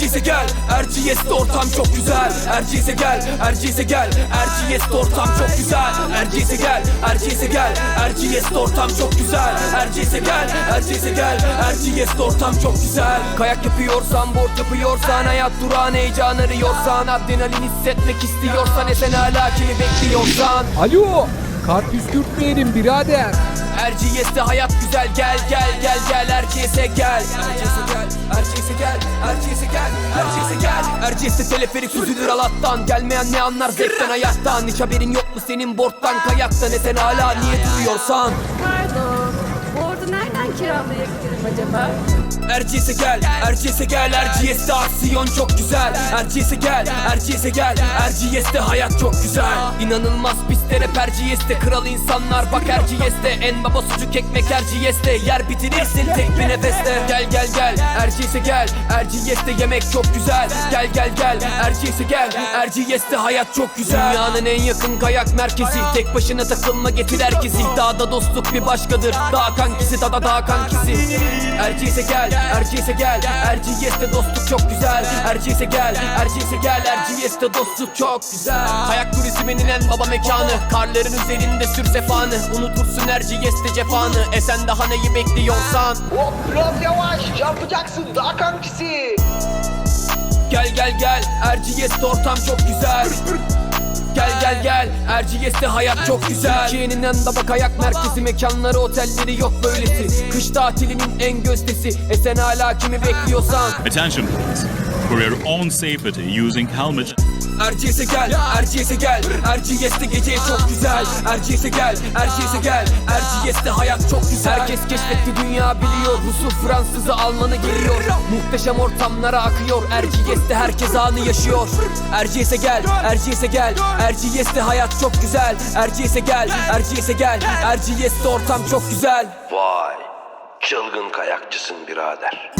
Erciyes'e gel. Erciyes'te ortam çok güzel. Erciyes'e gel. Erciyes'e gel. Erciyes'te ortam çok güzel. Erciyes'e gel. Erciyes'e gel. Erciyes'te ortam çok güzel. Erciyes'e gel. Erciyes'e gel. Erciyes'te ortam çok güzel. Kayak yapıyorsan board yapıyorsan Hayat durağın heyecan arıyorsan Adrenalin hissetmek istiyorsan E sen hala kimi bekliyorsan. Alo. Kart püskürtmeyelim birader. Erciyes'te hayat güzel. Gel gel gel gel. Erciyes'e gel. Erciyes'e gel. Erciyes'e gel. Erciyes'e gel. Erciyes'e gel. Erciyes'te teleferik süzülür alattan Gelmeyen ne anlar zevkten hayattan? Hiç haberin yok mu senin borttan kayaktan E sen hala niye duruyorsan? Pardon. Bu nereden kiralayabilirim acaba? Erciyes'e gel, Erciyes'e gel, Erciyes'te aksiyon çok güzel. Erciyes'e gel, Erciyes'e gel, Erciyes'te hayat çok güzel. İnanılmaz pistlere Erciyes'te Kral insanlar bak Erciyes'te. En baba sucuk ekmek Erciyes'te Yer bitirirsin tek bir nefeste. Gel gel gel, Erciyes'e gel, Erciyes'te yemek çok güzel. Gel gel gel, Erciyes'e gel, Erciyes'te hayat çok güzel. Dünyanın en yakın kayak merkezi Tek başına takılma getir herkesi. Dağda dostluk bir başkadır Dağ kankisi dağda dağ kankisi. Erciyes'e gel, Erciyes'e gel. Erciyes'te dostluk çok güzel. Erciyes'e gel, Erciyes'e gel. Erciyes'te dostluk çok güzel. Kayak turizminin en baba mekanı. Karların üzerinde sür sefanı Unutursun Erciyes'te cefanı. E sen daha neyi bekliyorsan. Hop biraz yavaş. Çarpacaksın daha kankisi. Gel gel gel. Erciyes'te ortam çok güzel Gel gel gel. Erciyes'te hayat çok güzel. Türkiye'nin en baba. kayak merkezi Mekanları otelleri yok böylesi. Kış tatilinin en gözdesi E sen hala kimi bekliyorsan. Attention. Please. For your own safety using helmet Erciyes'e gel, Erciyes'e gel. Erciyes'te gece çok güzel. Erciyes'e gel, Erciyes'e gel. Erciyes'te hayat çok güzel. Herkes keşfetti dünya biliyor. Rus'u, Fransız'ı, Alman'ı geliyor Muhteşem ortamlara akıyor. Erciyes'te herkes anı yaşıyor. Erciyes'e gel, Erciyes'e gel. Erciyes'te hayat çok güzel. Erciyes'e gel, Erciyes'e gel. Erciyes'te ortam çok güzel. Vay, çılgın kayakçısın birader.